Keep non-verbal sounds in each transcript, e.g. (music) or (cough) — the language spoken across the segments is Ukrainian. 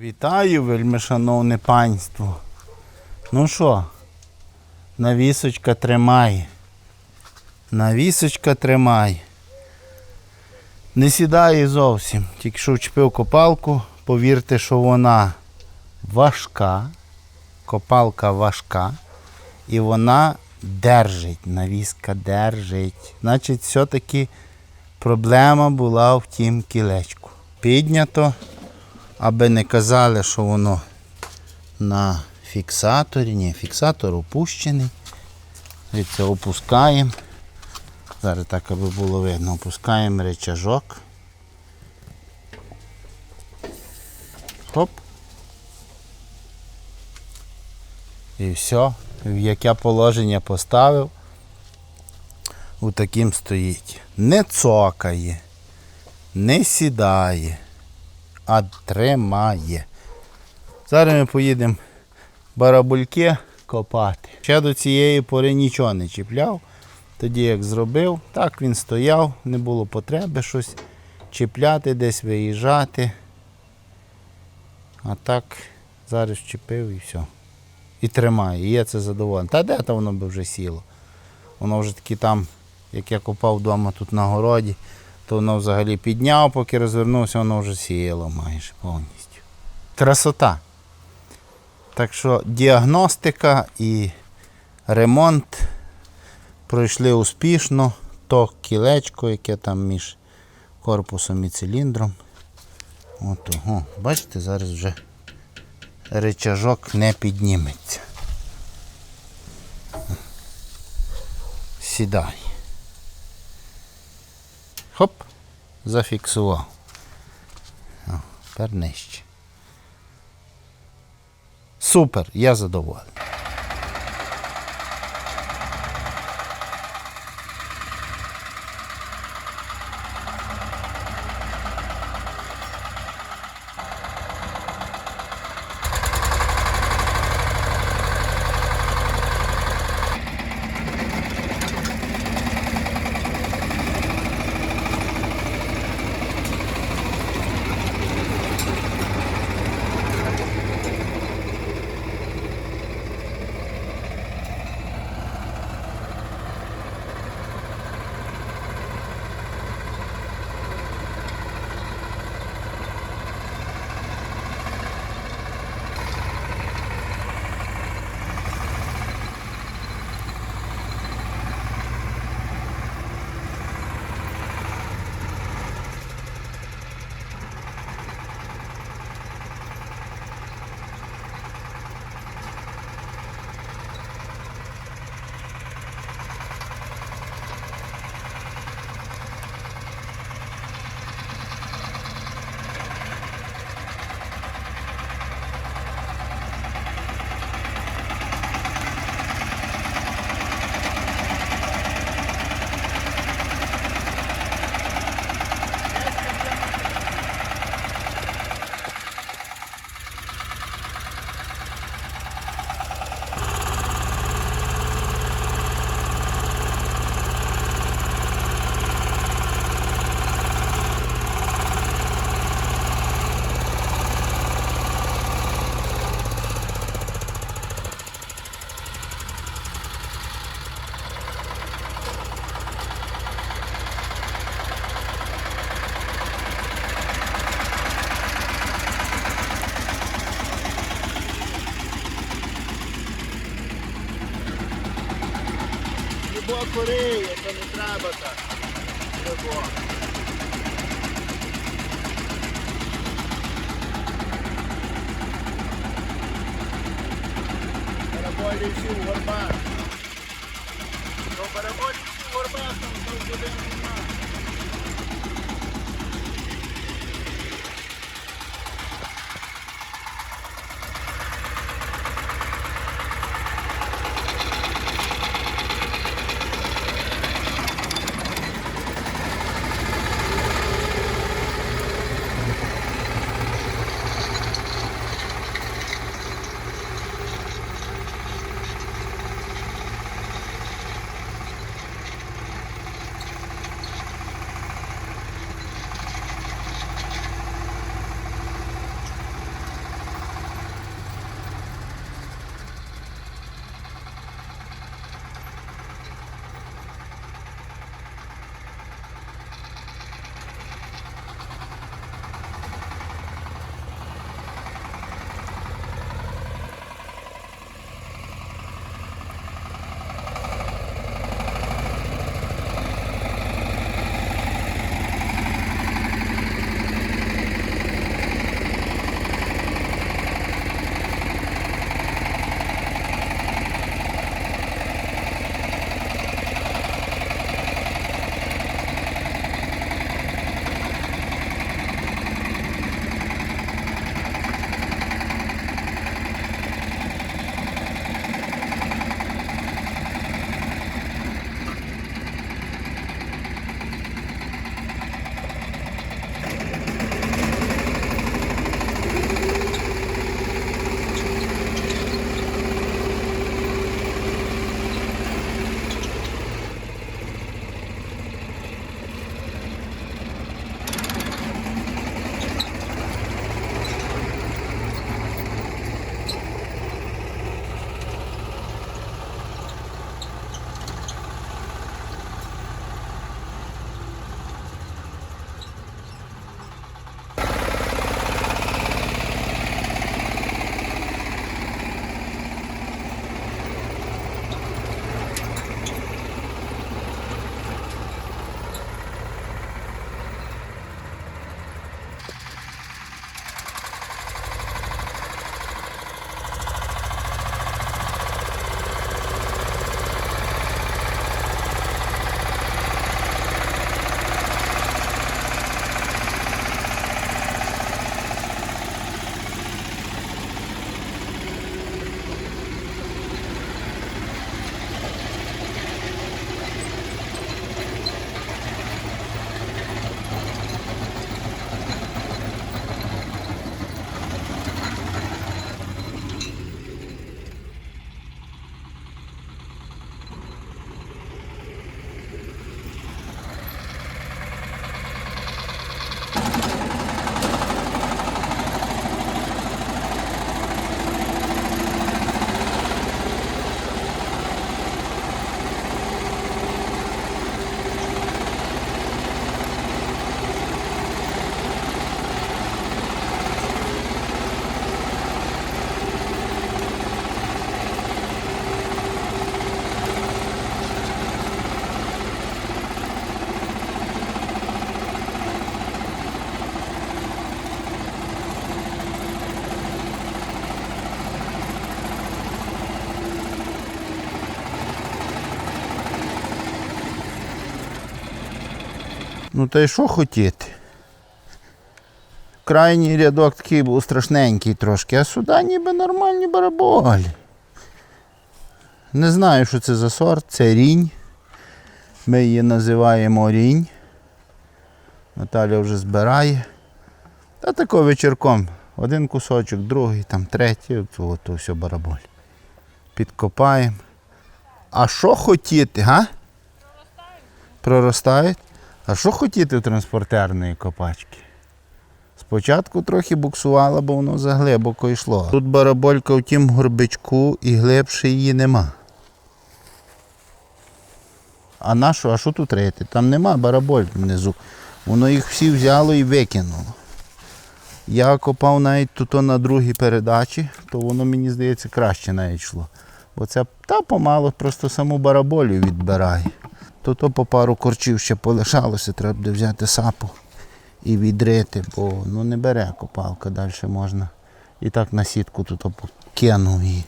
Вітаю, вельми шановне панство. Ну що, навісочка тримає. Навісочка тримає. Не сідає зовсім. Тільки що вчепив копалку, повірте, що вона важка. Копалка важка. І вона держить. Навіска держить. Значить, все-таки проблема була в тім кілечку. Піднято аби не казали, що воно на фіксаторі. Ні, фіксатор опущений. Це опускаємо. Зараз так, аби було видно, опускаємо речажок. Хоп. І все. В яке положення поставив, у таким стоїть. Не цокає, не сідає а тримає. Зараз ми поїдемо барабульки копати. Ще до цієї пори нічого не чіпляв. Тоді як зробив, так він стояв, не було потреби щось чіпляти, десь виїжджати. А так зараз чіпив і все. І тримає. І я це задоволений. Та де то воно би вже сіло? Воно вже таки там, як я копав вдома тут на городі, то воно взагалі підняв, поки розвернувся, воно вже сіяло майже повністю. Красота. Так що діагностика і ремонт пройшли успішно. То кілечко, яке там між корпусом і циліндром. От, ого. Бачите, зараз вже речажок не підніметься. Сідай. Хоп, зафіксував. О, тепер нижче. Супер, я задоволений. Любо це не треба так. Ну та й що хотіти? Крайній рядок такий був страшненький трошки, а сюди ніби нормальні бараболі. Не знаю, що це за сорт, це рінь. Ми її називаємо рінь. Наталя вже збирає. Та тако вечірком. Один кусочок, другий, там третій, от, от все бараболь. Підкопаємо. А що хотіти, га? Проростають? А що хотіти в транспортерної копачки? Спочатку трохи буксувала, бо воно заглибоко йшло. Тут бараболька в тім горбичку і глибше її нема. А на що? А що тут рити? Там нема бараболь внизу. Воно їх всі взяло і викинуло. Я копав навіть тут на другій передачі, то воно мені здається краще навіть йшло. Бо це та помало просто саму бараболю відбирає. То то по пару корчів ще полишалося, треба буде взяти сапу і відрити, бо ну, не бере копалка, далі можна. І так на сітку тут кинув її.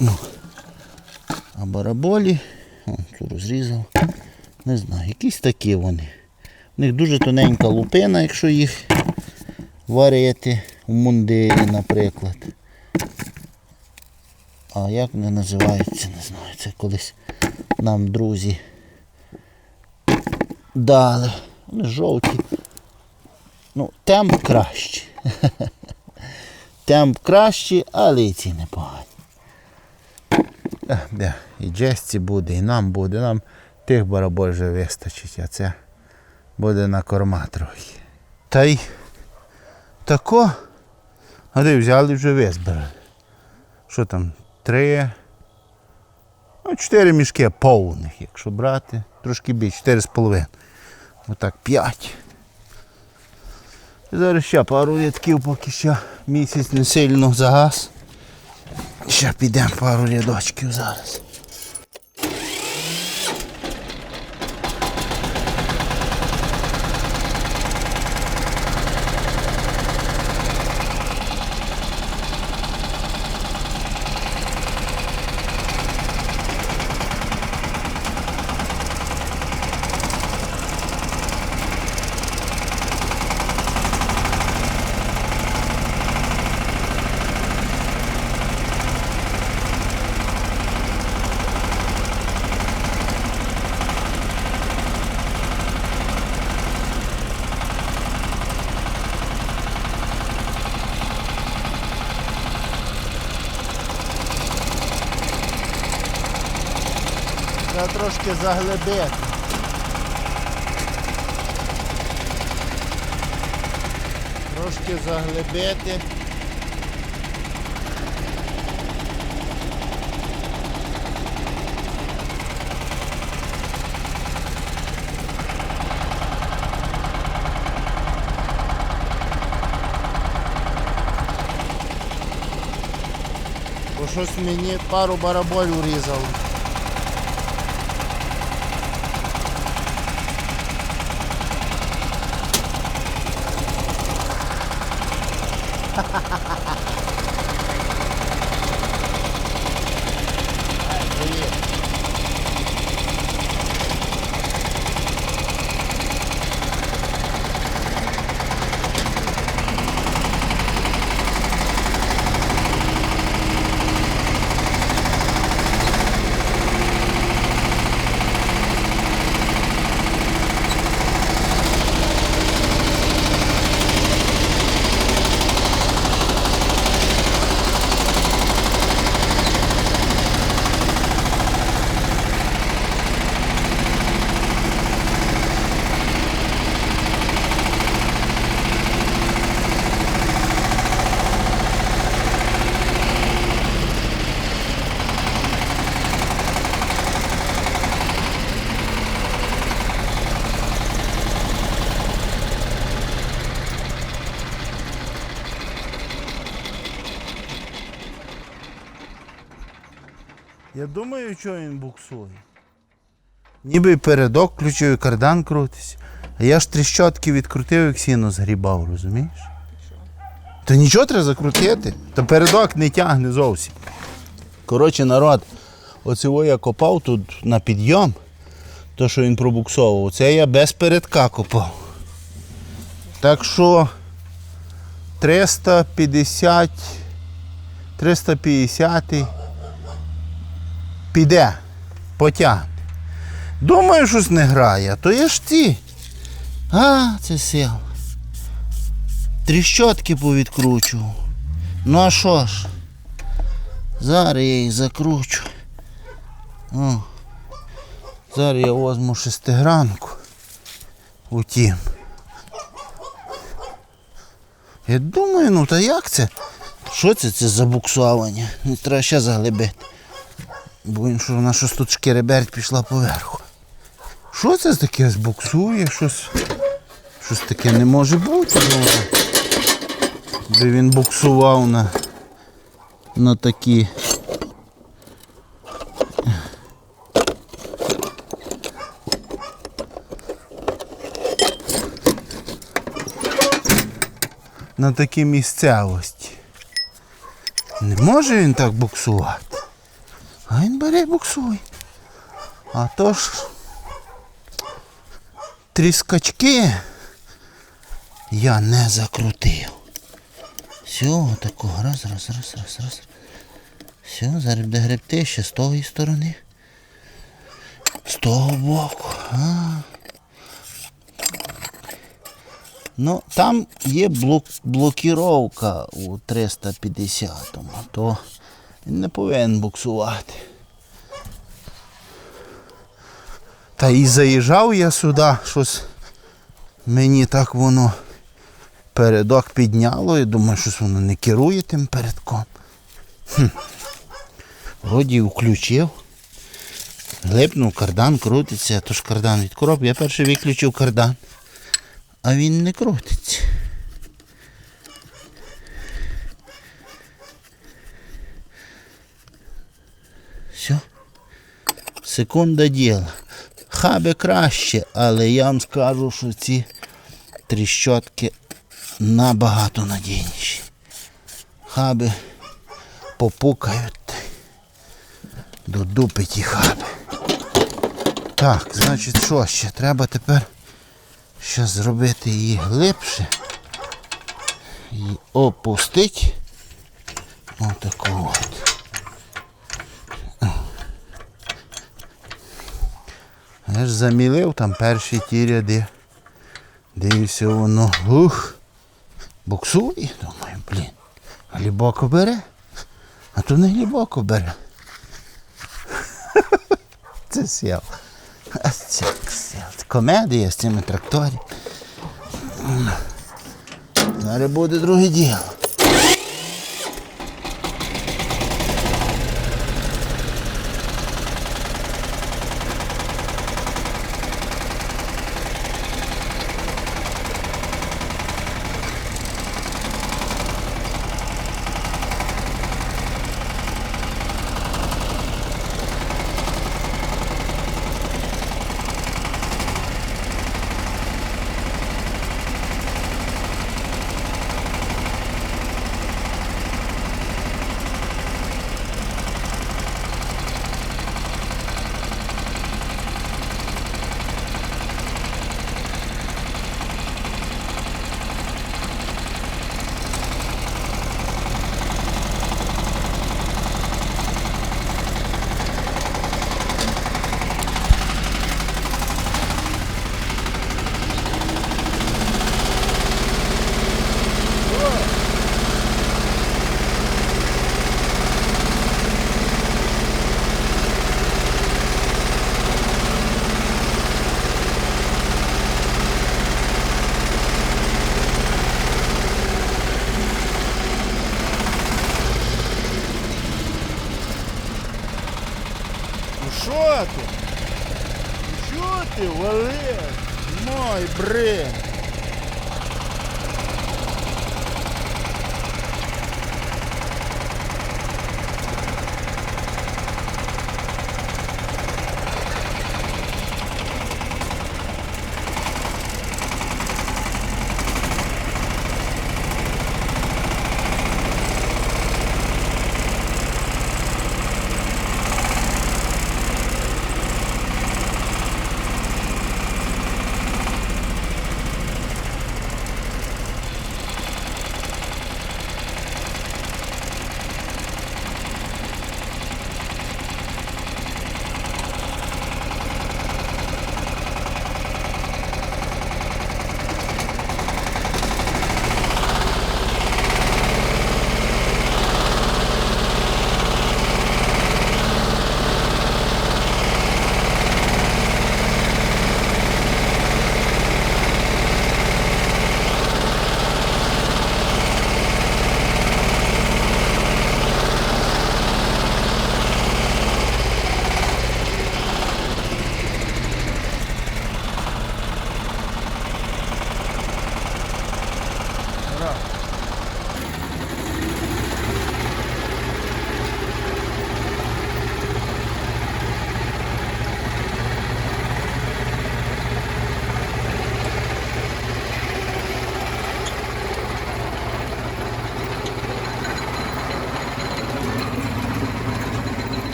Ну. А бараболі, о, тут розрізав. Не знаю, якісь такі вони. У них дуже тоненька лупина, якщо їх варити в мундирі, наприклад. А як вони називаються, не знаю. Це колись нам друзі дали. Вони жовті. Ну, темп краще. (laughs) Темп краще, але і ці непогані. І Джесті буде, і нам буде. Нам тих бараболь вже вистачить, а це буде на корма трохи. Та й тако. А взяли вже визбирали. Що там? Три. Ну, чотири мішки повних, якщо брати. Трошки більше, чотири з половиною. Отак, п'ять. І Зараз ще пару рядків, поки ще місяць не сильно загас. Ще підемо пару рядочків зараз. Трошки заглибити. Трошки заглибити. Бо щось мені пару бараболь урізало. Я думаю, що він буксує. Ніби і передок включив, і кардан крутиться. А я ж тріщотки відкрутив, як сіно згрібав, розумієш? Та нічого треба закрутити. Та передок не тягне зовсім. Коротше, народ, оцього я копав тут на підйом, То, що він пробуксовував. Це я без передка копав. Так що 350 350 піде, потягне. Думаю, щось не грає, то є ж ті. А, це сил. Тріщотки повідкручував. Ну а що ж? Зараз я їх закручу. О. Зараз я возьму шестигранку. Утім. Я думаю, ну та як це? Що це це за буксування? Не треба ще заглибити. Бо він що вона щось тут шкереберть пішла поверху. Що це таке збуксує? Щось, щось таке не може бути. бо Би він буксував на, на такі. На такій місцевості. Не може він так буксувати. А він бере і буксує. А то ж тріскачки я не закрутив. Все, такого раз, раз, раз, раз, раз. Все, зараз буде гребти ще з тої сторони. З того боку. А. Ну, там є блок, блокіровка у 350-му, то він не повинен буксувати. Та і заїжджав я сюди, щось мені так воно передок підняло і думаю, щось воно не керує тим передком. Хм. Вроді включив. Глипнув, кардан крутиться, то ж кардан від короб. Я перший виключив кардан, а він не крутиться. Все. Секунда діла. Хаби краще, але я вам скажу, що ці тріщотки набагато надійніші. Хаби попукають до дупи ті хаби. Так, значить що ще? Треба тепер ще зробити її глибше і опустити. Отаку от. Я ж замілив там перші ті ряди. Дивився воно. Ух. Буксує. Думаю, блін. Глибоко бере. А то не глибоко бере. (laughs) Це. А це сіл. Комедія з цими тракторі. Зараз буде друге діло. Ну що ти? Що ти, Валер? Мой бред.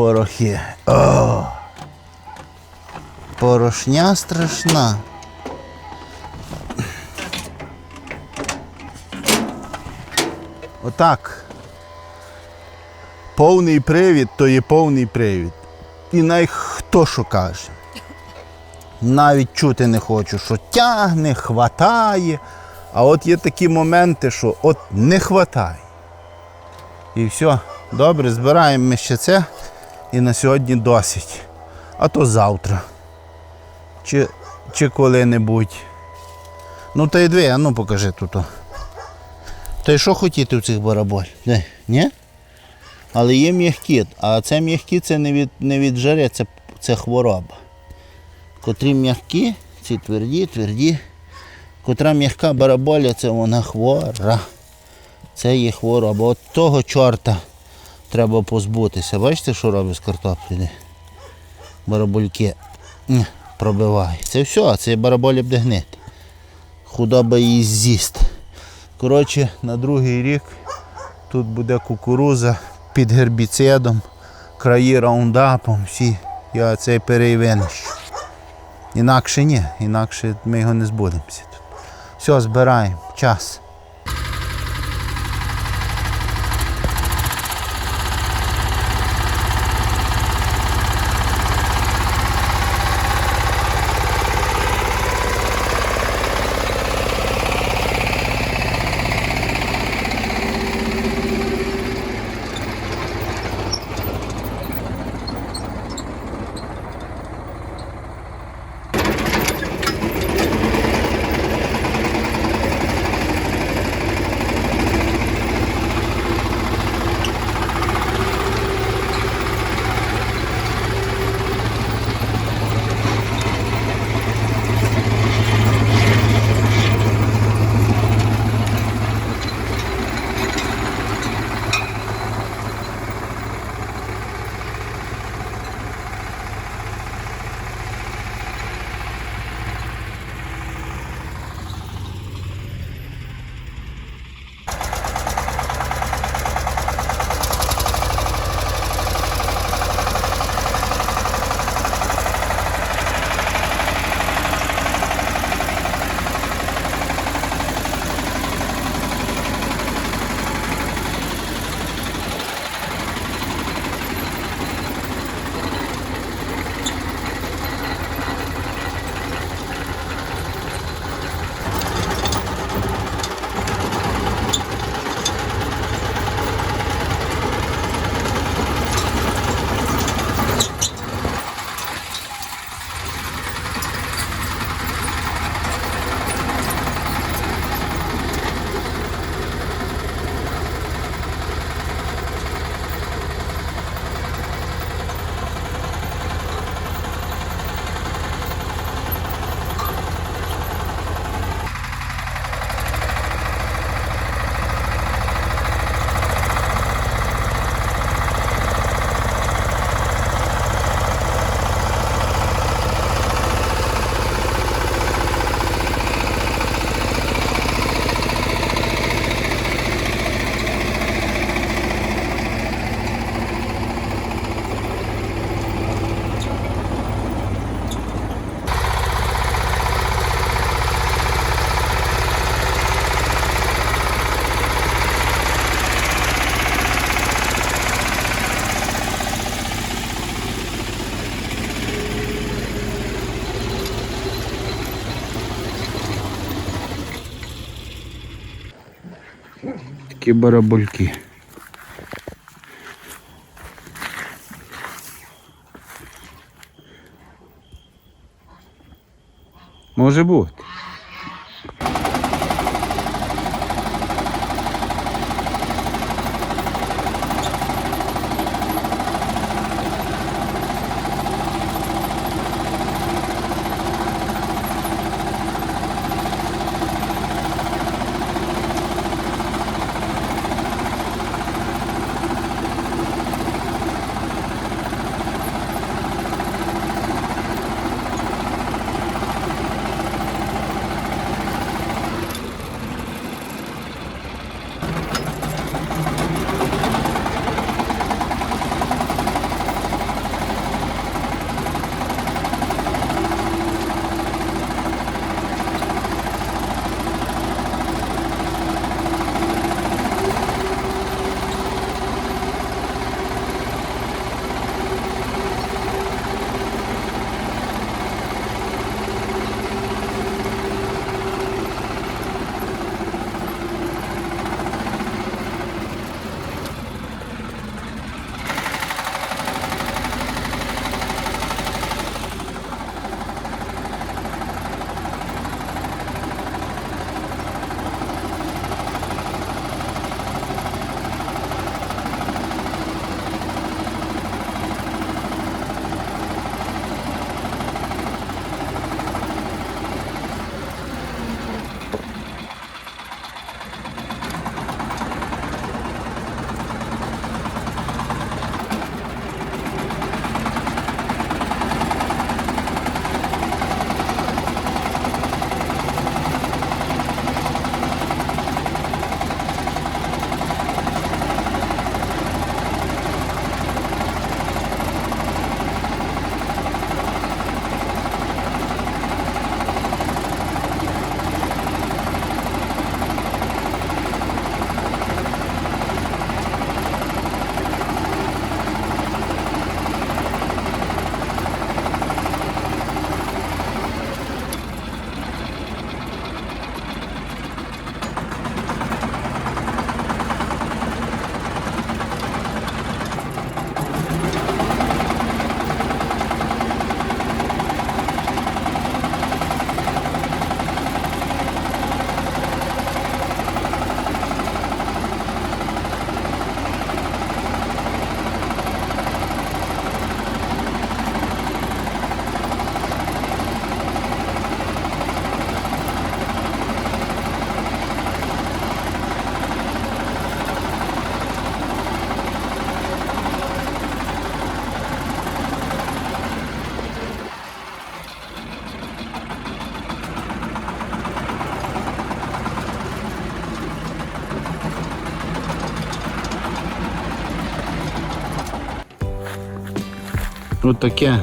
Порохи. О! Порошня страшна. Отак. Повний привід то є повний привід. І най хто що каже. Навіть чути не хочу, що тягне, хватає. А от є такі моменти, що от не хватає. І все, добре, збираємо ми ще це. І на сьогодні досить. А то завтра. Чи, чи коли-небудь. Ну та й дві, а ну покажи тут. Та й що хотіти в цих бараболь? Ні? Але є м'які, а це м'які це не від, не від жари, це, це хвороба. Котрі м'які, ці тверді, тверді. Котра м'яка бараболя, це вона хвора. Це є хвороба. От того чорта треба позбутися. Бачите, що робить з картоплі? Барабольки М, пробиває. Це все, це бараболя буде гнити. Худоба її з'їсть. Коротше, на другий рік тут буде кукуруза під гербіцидом, краї раундапом, всі. Я цей перейвинищу. Інакше ні, інакше ми його не збудемося. Все, збираємо. Час. Такі барабульки. Може бути. Отаке.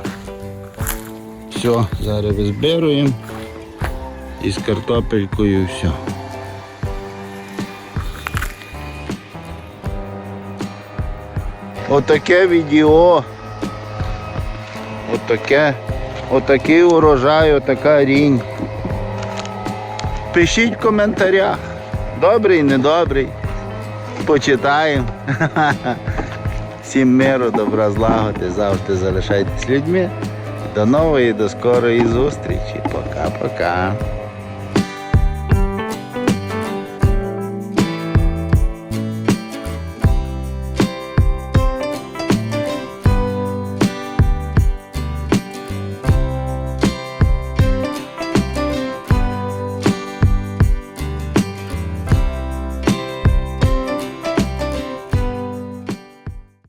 Все, зараз зберуємо. І з картопелькою все. Отаке відео. Отаке. Отакий урожай, отака рінь. Пишіть в коментарях. Добрий, недобрий. Почитаємо. (laughs) Всім миру, добра, злагоди, завжди залишайтесь людьми. До нової, до скорої зустрічі. Пока-пока.